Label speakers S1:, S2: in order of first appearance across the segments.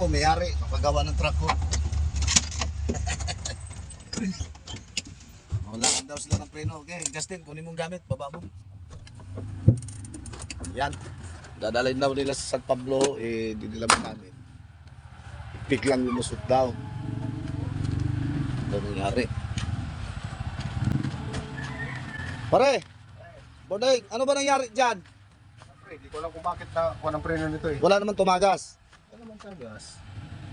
S1: Po, mayari. Kapagawa ng truck ko. Wala daw sila ng preno. Okay, Justin, kunin mong gamit. Baba mo. Yan. Dadalhin daw nila sa San Pablo. Eh, di nila magamit. Biglang lumusot daw. Ano nangyari? Pare! Bodeng, ano ba nangyari dyan?
S2: Hindi ko alam kung bakit na kuha ng preno nito eh.
S1: Wala naman tumagas.
S2: Naman sa gas?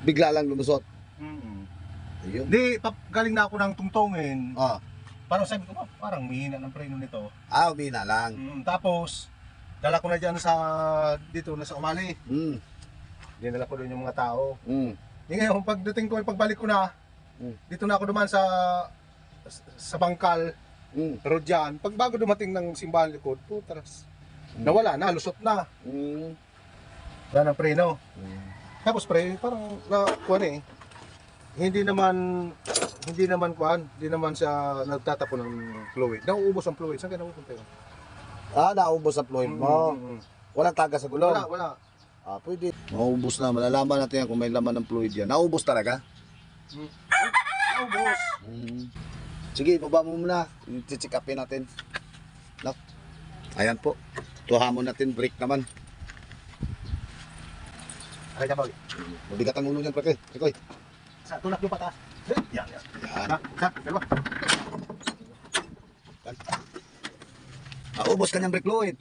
S1: Bigla lang lumusot.
S2: Mm
S1: Ayun.
S2: Hindi, pap- galing na ako ng tungtungin.
S1: Ah,
S2: Parang sabi ko, "Ah, parang mahina ng preno nito.
S1: ah umina lang.
S2: Mm, tapos, dala ko na dyan sa, dito na sa Umali.
S1: Mm,
S2: Dinala ko doon yung mga tao.
S1: mm.
S2: Di ngayon, pagdating ko, pagbalik ko na,
S1: Mm.
S2: dito na ako duman sa sa bangkal,
S1: Mm.
S2: road dyan. Pag bago dumating ng simbahan likod, putras. Nawala na, lusot na.
S1: Mm.
S2: Wala ng preno.
S1: Mm.
S2: Tapos pre, parang na kuan eh. Hindi naman hindi naman kuan, hindi naman siya nagtatapon ng fluid. Nauubos ang fluid. Saan ka napupunta yun?
S1: Ah, naubos ang fluid mo.
S2: Mm, mm,
S1: Walang tagas sa
S2: mm.
S1: gulong.
S2: Wala, wala.
S1: Ah, pwede. Maubos na. Malalaman natin yan kung may laman ng fluid yan. Naubos talaga?
S2: Naubos.
S1: Mm. Sige, baba mo muna. I-check upin natin. Nak. Ayan po. Tuhamon natin. Brake naman.
S2: Ay, kapag.
S1: Mabigat ang ulo niyan, pre. Ikoy.
S2: Sa tulak yung patas. Yan, yan.
S1: Yan.
S2: Sa, dalawa.
S1: Naubos kanyang brake fluid.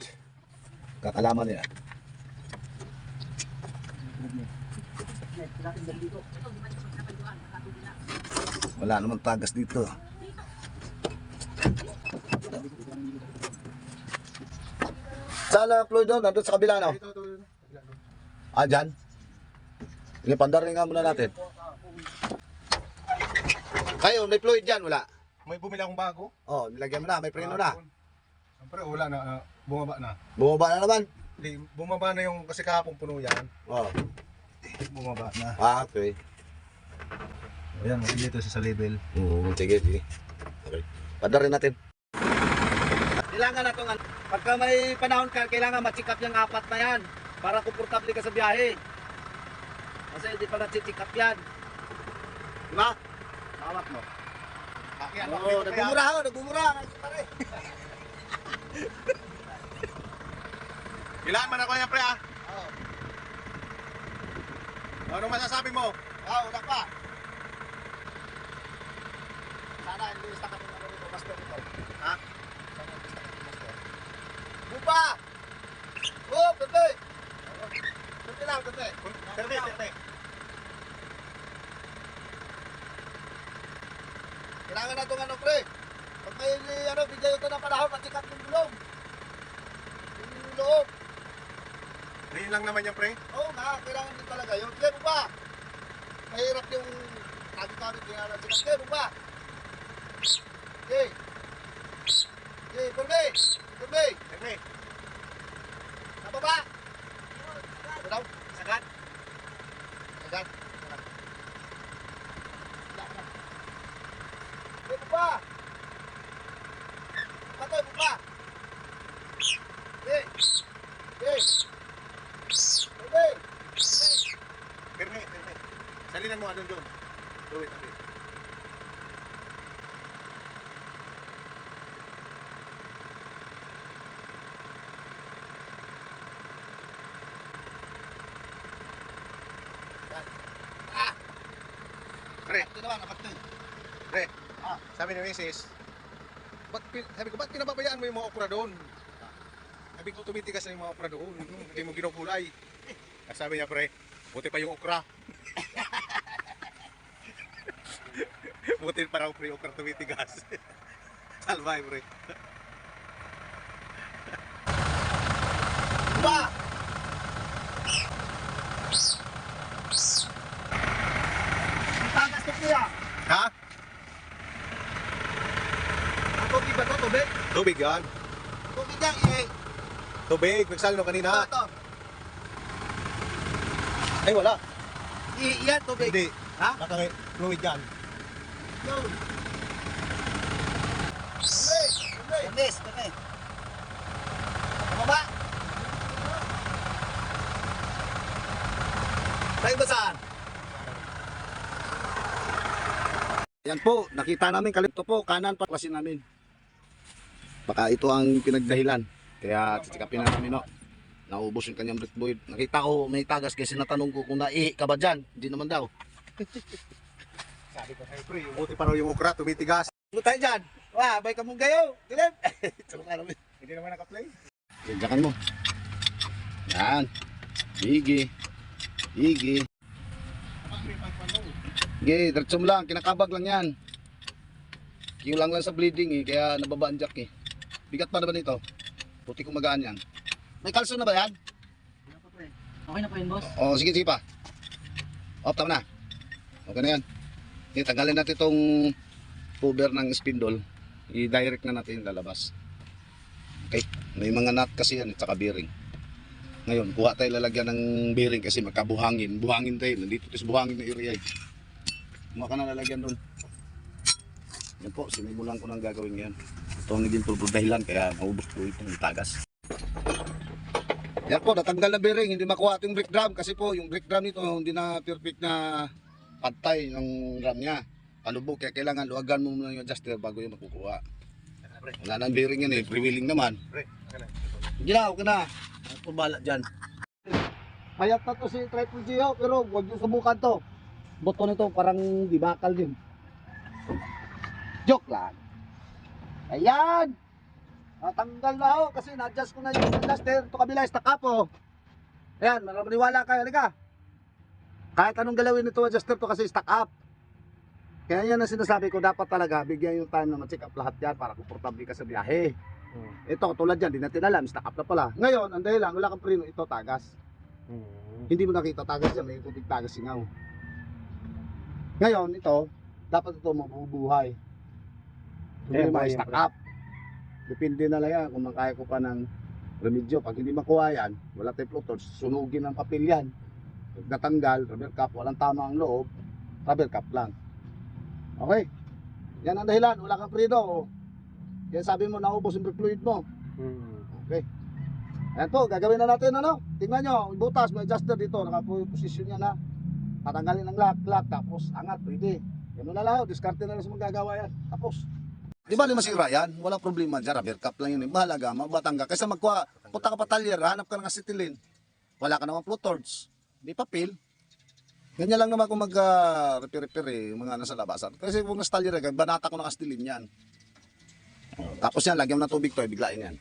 S1: Kakalaman niya. Wala namang tagas dito. Saan ang fluid doon? Nandun sa kabila, no? Ah, dyan? Ilipandarin nga muna natin. Kayo, may fluid dyan, wala?
S2: May bumili akong bago.
S1: Oh, nilagyan mo na, may preno na.
S2: Siyempre, wala na. ah, bumaba na.
S1: Bumaba na naman.
S2: Hindi, bumaba na yung kasi kahapon puno yan.
S1: Oh,
S2: Bumaba na.
S1: ah, okay.
S2: Ayan, dito sa label.
S1: Oo, sige, sige. Okay. Padarin natin. Kailangan na itong, pagka may panahon ka, kailangan ma-check up yung apat na yan para komportable ka sa biyahe. Kasi hindi pa na-check up yan. Di ba?
S2: Hawak mo. Akyat,
S1: Oo, nagmumura ako, nagmumura. Pare.
S2: Ilan man ako yan, pre, ah?
S1: Oo.
S2: Anong masasabi mo?
S1: Ah, wala pa. Sana hindi sa kami ano dito, master dito.
S2: Ha?
S1: Sana hindi sa kami master. Bupa! Oh, bebe! Bebe lang, bebe.
S2: Terte, terte.
S1: Kailangan na itong ano, pre. Pag may ano, ng panahon, matikap yung gulong. Yung loob.
S2: Ngayon lang naman yan, pre.
S1: Oo nga, kailangan din talaga yun. Sige, bupa! Mahirap yung tabi-tabi, kailangan natin. Sige, bupa! Sige! Sige, bebe! Bebe!
S2: Terte.
S1: Nababa! Ito daw, sagat. Sagat. Sige, bupa! Patoy,
S2: Mo ano doon. Fluid, terte.
S1: Ah!
S2: Pre,
S1: Ito naman, napatay.
S2: pre.
S1: Ah.
S2: Sabi ni Mrs. Ba't, sabi ko, ba't pinababayaan mo yung mga okra doon? Sabi ko, tumitigas na yung mga okra doon. Hindi mo ginukulay. Sabi niya, pre, buti pa yung okra. Buti pa raw, pre, okra tumitigas. Salbay, pre.
S1: Ang tagas to kuya.
S2: Ha?
S1: Ang tubig ba to, tubig?
S2: Tubig yan.
S1: Tubig yan, eh.
S2: Tubig, nagsalo
S1: Ito,
S2: kanina.
S1: ito.
S2: Ay, wala.
S1: I- Yan, tubig.
S2: Hindi.
S1: Ha?
S2: May fluid yan.
S1: Tumis, tumis. Baba. Tayo basahan. Yan po, nakita namin kalipto po, kanan pa kasi namin. Baka ito ang pinagdahilan. Kaya titikapin na namin no. Naubos yung kanyang breath void. Nakita ko may tagas kasi natanong ko kung naihi ka ba dyan. Hindi naman daw.
S2: Sabi ko kay pre, buti pa raw yung okra, tumitigas.
S1: Ano tayo dyan? Wah, bay ka mong gayo. Dilim. Ito ka namin.
S2: Hindi naman naka-play.
S1: Diyan mo. Yan. Higi. Higi. Sige, diretso mo lang. Kinakabag lang yan. Kiulang lang sa bleeding eh. Kaya nababa ang jack eh. Bigat pa naman ito. Puti kung magaan yan. May kalso na ba yan?
S3: Okay na po yun, boss.
S1: Oo, sige, sige pa. Off, tama na. Okay na yan. Tanggalin natin itong cover ng spindle. I-direct na natin lalabas. Okay, may mga nut kasi yan at saka bearing. Ngayon, kuha tayo lalagyan ng bearing kasi magkabuhangin. Buhangin tayo. Nandito sa buhangin na area. eh. Kumuha ka na lalagyan doon. Yan po, sinimulan ko nang gagawin yan. Ito ang naging pulpul dahilan kaya maubos po itong tagas. Yan po, natanggal na bearing, hindi makuha ating brake drum kasi po yung brake drum nito hindi na perfect na pantay ng drum niya. Palubog, kaya kailangan luwagan mo muna yung adjuster bago yung makukuha. Wala nang bearing yan eh, freewheeling naman.
S2: Pre, okay na.
S1: Hindi na, okay na. Po bala dyan? Payat na to si Triple G oh, pero huwag yung subukan to. Boto nito parang di bakal din. Joke lang. Ayan! Natanggal na ho kasi na-adjust ko na yung adjuster. Ito kabila, stack up oh. Ayan, maniwala kayo. Halika. Kahit anong galawin nito adjuster to kasi stack up. Kaya yan ang sinasabi ko, dapat talaga bigyan yung time na ma-check up lahat yan para komportable ka sa biyahe. Ito, tulad yan, di natin alam, stack up na pala. Ngayon, ang dahilan, wala kang preno, ito tagas. Hindi mo nakita tagas yan, may tubig tagas singaw. Ngayon, ito, dapat ito mabubuhay. Hindi
S2: Eh,
S1: stack
S2: yan,
S1: up. Depende na lang yan kung makaya ko pa ng remedyo. Pag hindi makuha yan, wala tayong floaters, sunugin ng papel yan. Natanggal, rubber cap, walang tama ang loob, rubber cap lang. Okay? Yan ang dahilan, wala kang preno. Kaya sabi mo, naubos yung fluid mo. Okay. Ayan po, gagawin na natin ano. Tingnan nyo, butas, may adjuster dito. Nakaposisyon yan na. Tatanggalin ng lock, lock, tapos angat, pwede. Ganun na lang, diskarte na lang sa magagawa yan. Tapos. Di ba di masira yan? Walang problema dyan, rubber cap lang yun. Mahalaga, mabatang ka. Kaysa magkuha, punta ka pa talyer, hanap ka ng acetylen. Wala ka naman floaters. Di papel. Ganyan lang naman kung mag-repair-repair eh, yung mga nasa labasan. Kasi kung nasa talyer, eh, banata ko ng acetylen yan. Oh, Tapos yan, lagyan mo ng tubig to, biglain yan.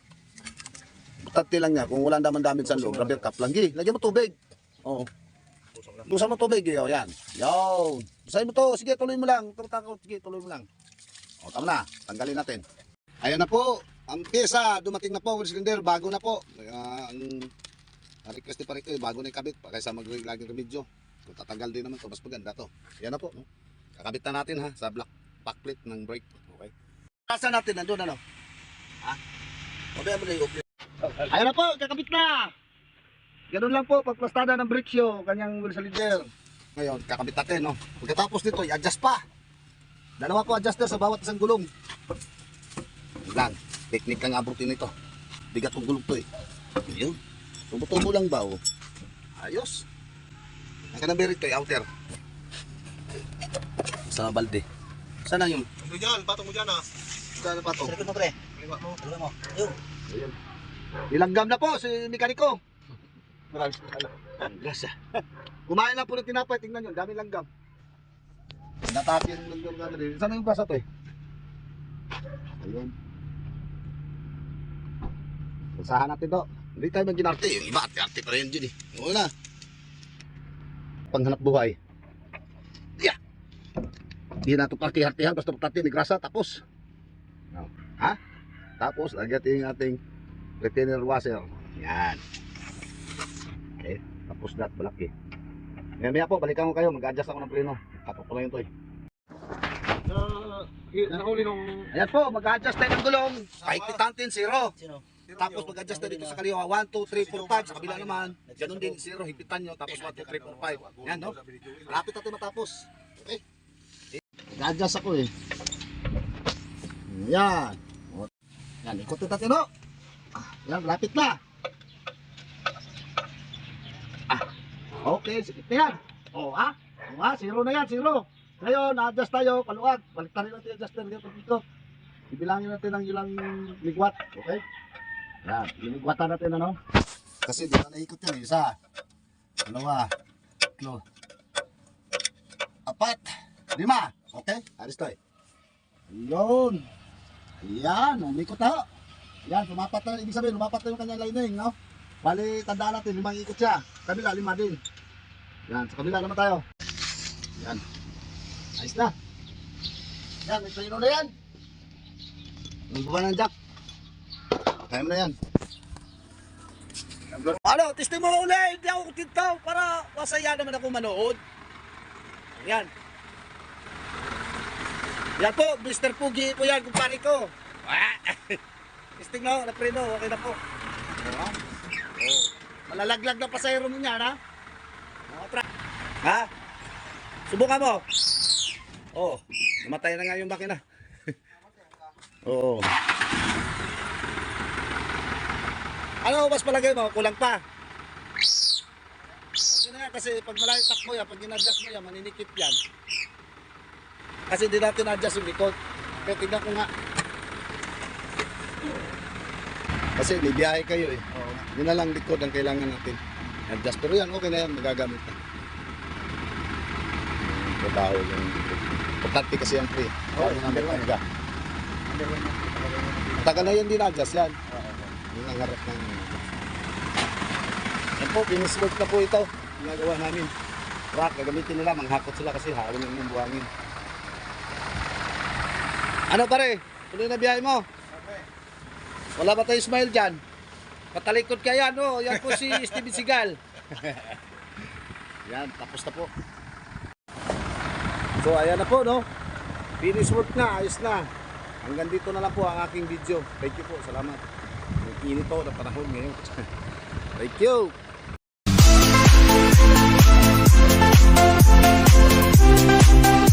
S1: Butante lang niya. Kung wala naman damage sa loob, rubber cap lang. Gi, lagyan mo tubig. Oo. Busan mo tubig, eh. O, yan. Yo. Busahin mo to. Sige, tuloy mo lang. Ko. Sige, tuloy mo lang. O, tama na. Tanggalin natin. Ayan na po. Ang pyesa, dumating na po. Wheel cylinder, bago na po. Kaya, ang request Parito, eh, bago na yung kabit. Kaysa mag-laging remedyo. Kung tatanggal din naman to, mas maganda to. Yan na po. No? Kakabit na natin ha, sa black back plate ng brake. Okay. Kasa natin, nandun ano? Ha? Pabayaan mo na yung Ayun na po, kakabit na. Ganun lang po, pagplastada ng brake shoe, kanyang wheel cylinder. Ngayon, kakabit natin, no? Pagkatapos nito, i-adjust pa. Dalawa po adjuster sa bawat isang gulong. Lang, technique lang abutin nito. Bigat ng gulong to eh. Yun. Tubo-tubo lang ba, oh? Ayos. Ang kanang to, eh, outer. Sa balde. Sana yung
S2: Ano dyan? Patong mo dyan ah.
S1: Saan pa to?
S3: Sarapin mo, pre.
S2: Liwa mo.
S3: Tuloy mo. Ayun.
S1: Nilanggam na po si mekaniko. Maraming salamat. Grasa. Kumain lang po ng tinapay, tingnan nyo, dami langgam. Natapin yung langgam namin din. Saan na yung grasa to eh? Ayun. Usahan natin to. Hindi tayo mag-ginarte. Yung iba, arte pa rin dyan eh. Oo na. Panghanap buhay. Yeah. Hindi na ito party-hartihan, basta party ni grasa, tapos. Ha? Tapos, lagyan natin yung ating retainer washer. Yan. Okay. Tapos dat, balaki. Ngayon maya po, balikan ko kayo. Mag-adjust ako ng preno. Tapos ko lang yun to eh.
S2: Na, nahuli nung...
S1: Ayan po, mag-adjust tayo ng gulong. Kahigpit natin, zero.
S3: Sino?
S1: Tapos mag-adjust tayo dito sa kaliwa. 1, 2, 3, 4, 5. Sa kabila naman. Ganun din, zero. Higpitan nyo. Tapos 1, 2, 3, 4, 5. Yan, no? Lapit natin matapos. Okay. Mag-adjust ako eh. Yan. O, Yan, ikutin natin, no? Yan, lapit na. Ah, okay, sikit na yan. Oh, ha? Oh, ha? Zero na yan, zero. Ngayon, adjust tayo, paluwag. Baliktarin natin yung adjuster dito dito. Ibilangin natin ang ilang ligwat. Okay? Yan, iligwatan natin ano. Kasi di na naikot yan. eh. Isa, dalawa, tatlo, apat, lima. Okay? Alis tayo. Yun. Ayan, umikot na. ho. Yan, sumapat na. Ibig sabihin, lumapat na yung kanyang lining, no? Bali, tandaan natin, limang ikot siya. Kabila, lima din. Yan, sa kabila naman tayo. Yan. Ayos na. Yan, may preno na yan. Nagbuka ng jack. Kaya mo na yan. Ano, testing mo ulit. Hindi ako tintaw para masaya naman ako manood. Yan. Yan po, Mr. Pugi po yan, kumpare ko. Ah. testing na, napreno, okay na po. Oh, oh. Malalaglag na pasayro mo niyan, ha? Oh, ha? Subukan mo. Oh, namatay na nga yung makina. Oo. Ano mas palagay mo? Kulang pa. Kasi na nga, kasi pag malayo takbo yan, pag in-adjust mo yan, maninikip yan. Kasi hindi natin adjust yung likod. Pero tignan ko nga. Kasi bibiyahe kayo eh. Yun na lang likod ang kailangan natin. Adjust. Pero yan, okay na yan. Magagamit na. Trabaho yung Importante kasi yan pre. Oo, number one. Tagal na yan din adjust yan. Yung ang harap ng... Yan po, work na po ito. Ginagawa namin. Rock, gagamitin nila. Manghakot sila kasi hawin yung buhangin. Ano pare? Tuloy na biyahe mo? Wala ba tayo smile dyan? Patalikod ka yan, oh. Yan po si Steven Seagal. yan, tapos na po. So, ayan na po, no? Finish work na, ayos na. Hanggang dito na lang po ang aking video. Thank you po, salamat init po na panahon ngayon. Thank you! Thank you.